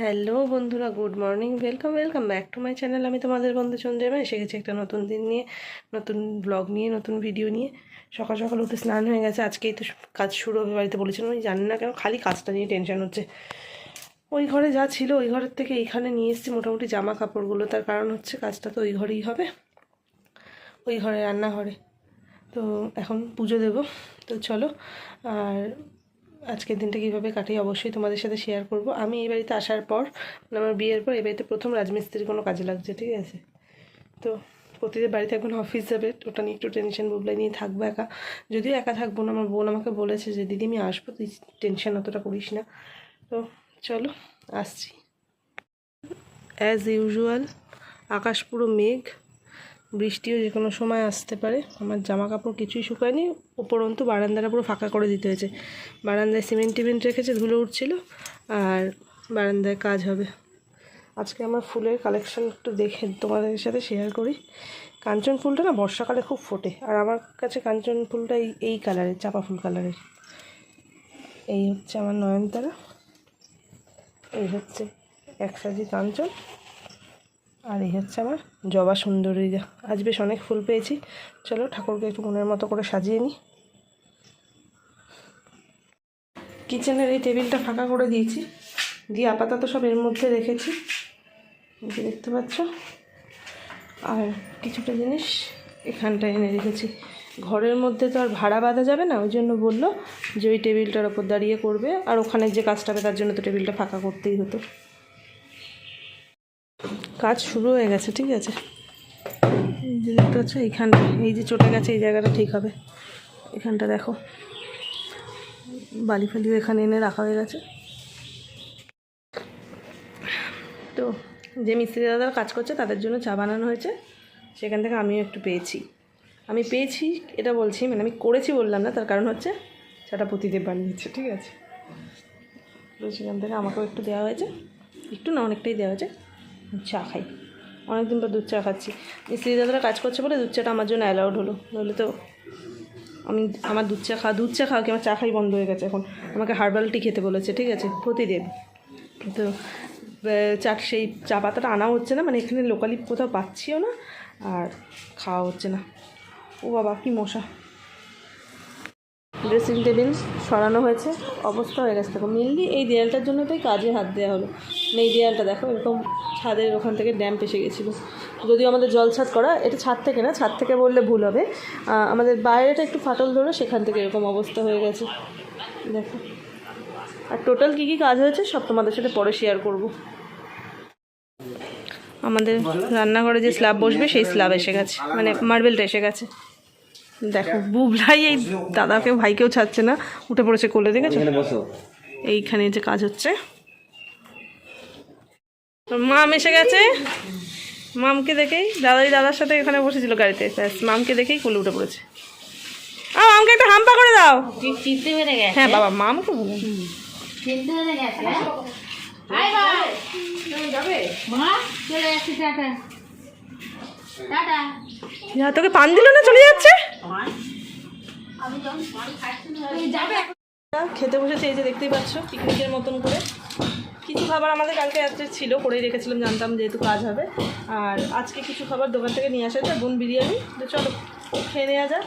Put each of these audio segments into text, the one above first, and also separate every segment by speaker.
Speaker 1: Hello বন্ধুরা, good morning, welcome welcome back to my channel. আমি তোমাদের বন্ধু চন্দ্রিমা এসে গেছি একটা নতুন দিন নিয়ে, নতুন ব্লগ নিয়ে, নতুন ভিডিও নিয়ে। সকাল সকাল উঠে স্নান হয়ে গেছে, আজকেই তো কাজ শুরু হবে বাড়িতে বলেছিলাম আমি জানি না কেন, খালি কাজটা নিয়ে টেনশন হচ্ছে। ওই ঘরে যা ছিল ওই ঘরের থেকে এইখানে নিয়ে এসেছি মোটামুটি জামা কাপড়গুলো, তার কারণ হচ্ছে কাজটা তো ওই ঘরেই হবে, ওই ঘরে রান্নাঘরে। তো এখন পুজো দেব, তো চলো, আর আজকের দিনটা কীভাবে কাটাই অবশ্যই তোমাদের সাথে শেয়ার করব। আমি এই বাড়িতে আসার পর মানে আমার বিয়ের পর এই বাড়িতে প্রথম রাজমিস্ত্রির কোনো কাজে লাগছে, ঠিক আছে? তো প্রতিদিন বাড়িতে এখন অফিস যাবে, ওটা নিয়ে একটু টেনশন বুবলাই নিয়ে থাকব একা। যদিও একা থাকব না, আমার বোন আমাকে বলেছে যে, দিদি, আমি আসব, তুই টেনশন অতটা করিস না। তো চলো, আসছি। অ্যাজ ইউজুয়াল আকাশ পুরো মেঘ বৃষ্টিও যে কোনো সময় আসতে পারে। আমার জামা কাপড় কিছুই শুকায়নি। উপরন্তু বারান্দাটা পুরো ফাঁকা করে দিতে হয়েছে। বারান্দায় সিমেন্ট টিমেন্ট রেখেছে ধুলো উঠছিল, আর বারান্দায় কাজ হবে। আজকে আমার ফুলের কালেকশন একটু দেখে তোমাদের সাথে শেয়ার করি। কাঞ্চন ফুলটা না বর্ষাকালে খুব ফোটে, আর আমার কাছে কাঞ্চন ফুলটা এই এই কালারের, চাপা ফুল কালারের। এই হচ্ছে আমার নয়নতারা। এই হচ্ছে একসাজি কাঞ্চন। আর এই হচ্ছে আমার জবা সুন্দরী। আজ বেশ অনেক ফুল পেয়েছি। চলো ঠাকুরকে একটু মনের মতো করে সাজিয়ে নিই। কিচেনের এই টেবিলটা ফাঁকা করে দিয়েছি। দিয়ে আপাতত সব এর মধ্যে রেখেছি। দেখতে পাচ্ছ? আর কিছুটা জিনিস এখানটায় এনে রেখেছি। ঘরের মধ্যে তো আর ভাড়া বাঁধা যাবে না, ওই জন্য বলল যে ওই টেবিলটার ওপর দাঁড়িয়ে করবে। আর ওখানে যে কাজটা হবে তার জন্য তো টেবিলটা ফাঁকা করতেই হতো। কাজ শুরু হয়ে গেছে, ঠিক আছে? এই যে দেখতে এইখানটা, এই যে চটে গেছে, এই জায়গাটা ঠিক হবে। এখানটা দেখো, বালি ফালিও এখানে এনে রাখা হয়ে গেছে। তো, যে মিস্ত্রি দাদারা কাজ করছে, তাদের জন্য চা বানানো হয়েছে। সেখান থেকে আমিও একটু পেয়েছি। আমি পেয়েছি, এটা বলছি মানে আমি করেছি বললাম না, তার কারণ হচ্ছে চাটা প্রতিদেব বানিয়েছে, ঠিক আছে? তো সেখান থেকে আমাকেও একটু দেওয়া হয়েছে। একটু না, অনেকটাই দেওয়া হয়েছে। চা খাই। অনেকদিন পর দুধ চা খাচ্ছি। মিস্ত্রি দাদারা কাজ করছে বলে দুধ চাটা আমার জন্য অ্যালাউড হলো। নইলে তো আমি আমার দুধ চা খাওয়া দুধ চা খাওয়া কি আমার চা খাই বন্ধ হয়ে গেছে এখন। আমাকে হার্বাল টি খেতে বলেছে, ঠিক আছে? প্রতিদিন। তো চা সেই চা পাতাটা আনা হচ্ছে না মানে এখানে লোকালি কোথাও পাচ্ছিও না, আর খাওয়া হচ্ছে না। ও বাবা, কি মশা। ড্রেসিং টেবিল সরানো হয়েছে, অবস্থা হয়ে গেছে দেখো। মেনলি এই দেয়ালটার জন্য তো কাজে হাত দেওয়া হলো। মানে এই দেয়ালটা দেখো, এরকম ছাদের ওখান থেকে ড্যাম্প এসে গেছিল। যদিও আমাদের জল ছাদ করা, এটা ছাদ থেকে না, ছাদ থেকে বললে ভুল হবে। আমাদের বাইরেটা একটু ফাটল ধরে সেখান থেকে এরকম অবস্থা হয়ে গেছে। দেখো। আর টোটাল কী কী কাজ হয়েছে, সব তোমাদের সাথে পরে শেয়ার করব। আমাদের রান্নাঘরে যে স্ল্যাব বসবে, সেই স্ল্যাব এসে গেছে। মানে মার্বেলটা এসে গেছে। দেখো বুবলাই এই দাদাকে ভাইকেও ছাড়ছে না। উঠে পড়েছে কোলে দেখেছ এইখানে যে কাজ হচ্ছে। মাম এসে গেছে। মামকে দেখেই দাদাই দাদার সাথে এখানে বসেছিল গাড়িতে। মামকে দেখেই কোলে উঠে পড়েছে। আ মামকে একটা হাম্পা করে দাও। হ্যাঁ বাবা মামকে বলে।
Speaker 2: চিনতে মা চলে টাটা। টাটা।
Speaker 1: যা তোকে পান দিল না, চলে যাচ্ছে? খেতে বসেছে, এই যে দেখতেই পাচ্ছ পিকনিকের মতন করে। কিছু খাবার আমাদের কালকে রাত্রে ছিল, করেই রেখেছিলাম, জানতাম যেহেতু কাজ হবে। আর আজকে কিছু খাবার দোকান থেকে নিয়ে আসা যায়, বোন বিরিয়ানি। তো চলো, খেয়ে নেওয়া যায়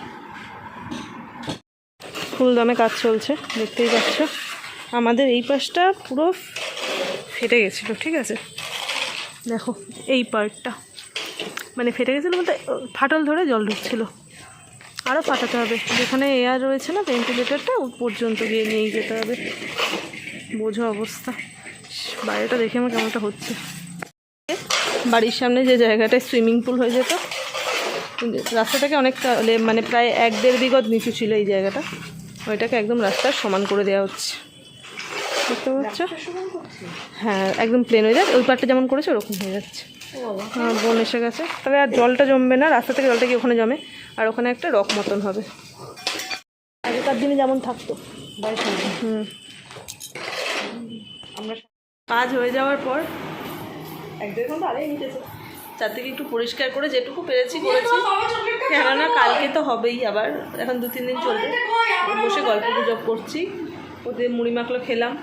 Speaker 1: ফুলদমে কাজ চলছে, দেখতেই পাচ্ছ। আমাদের এই পাশটা পুরো ফেটে গেছিল, ঠিক আছে? দেখো, এই পার্টটা মানে ফেটে গেছিল বলতে ফাটল ধরে জল ঢুকছিলো। আরও ফাটাতে হবে। যেখানে এয়ার রয়েছে না ভেন্টিলেটারটা পর্যন্ত গিয়ে নিয়ে যেতে হবে। বোঝো অবস্থা। বাইরেটা দেখে আমার কেমনটা হচ্ছে। বাড়ির সামনে যে জায়গাটায় সুইমিং পুল হয়ে যেত, রাস্তাটাকে অনেকটা মানে প্রায় এক দেড় বিগত নিচু ছিল এই জায়গাটা। ওইটাকে একদম রাস্তার সমান করে দেওয়া হচ্ছে। বুঝতে পারছ হ্যাঁ একদম প্লেন হয়ে যাচ্ছে। ওই পার্টটা যেমন করেছে, ওরকম হয়ে যাচ্ছে। বোন এসে গেছে। তবে আর জলটা জমবে না রাস্তা থেকে জলটা কি ওখানে জমে। আর ওখানে একটা রক মতন হবে। আগেকার দিনে যেমন থাকতো হুম। আমরা কাজ হয়ে যাওয়ার পর এক দেড় ঘণ্টা আগেই নিতেছে চারদিকে একটু পরিষ্কার করে যেটুকু পেরেছি করেছি। কেননা কালকে তো হবেই আবার এখন দু তিন দিন চলবে। বসে গল্প গুজব করছি। ওদের মুড়ি মাখলো খেলাম।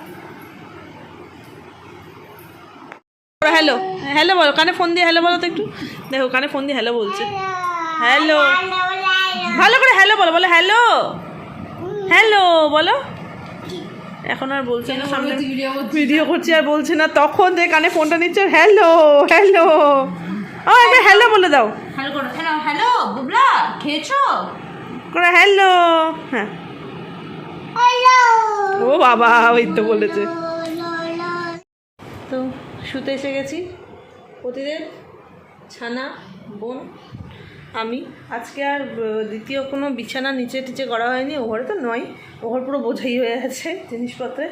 Speaker 1: হ্যালো হ্যালো বলো কানে ফোন দিয়ে হ্যালো বলো তো একটু। দেখো কানে ফোন দিয়ে হ্যালো বলছে। হ্যালো ভালো করে হ্যালো বলো বলো হ্যালো হ্যালো বলো। এখন আর বলছে না সামনে ভিডিও করছি আর বলছে না তখন যে কানে ফোনটা নিচ্ছে হ্যালো হ্যালো ও একবার হ্যালো বলে দাও।
Speaker 2: হ্যালো করো। হ্যালো হ্যালো বুবলা খেয়েছো?
Speaker 1: করে হ্যালো হ্যাঁ। ও বাবা ওই তো বলেছে। শুতে এসে গেছি। প্রতিদিন ছানা বোন আমি। আজকে আর দ্বিতীয় কোনো বিছানা নিচে টিচে করা হয়নি। ও ঘরে তো নয়। ও ঘর পুরো বোঝাই হয়ে আছে জিনিসপত্রে।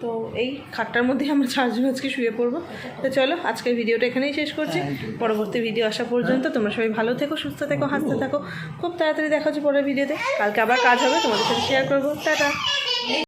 Speaker 1: তো এই খাটটার মধ্যেই আমরা চারজন আজকে শুয়ে পড়ব। তো চলো আজকের ভিডিওটা এখানেই শেষ করছি। পরবর্তী ভিডিও আসা পর্যন্ত তোমরা সবাই ভালো থেকো সুস্থ থেকো হাসতে থাকো। খুব তাড়াতাড়ি দেখা হচ্ছে পরের ভিডিওতে। কালকে আবার কাজ হবে তোমাদের সাথে শেয়ার করব। টাটা।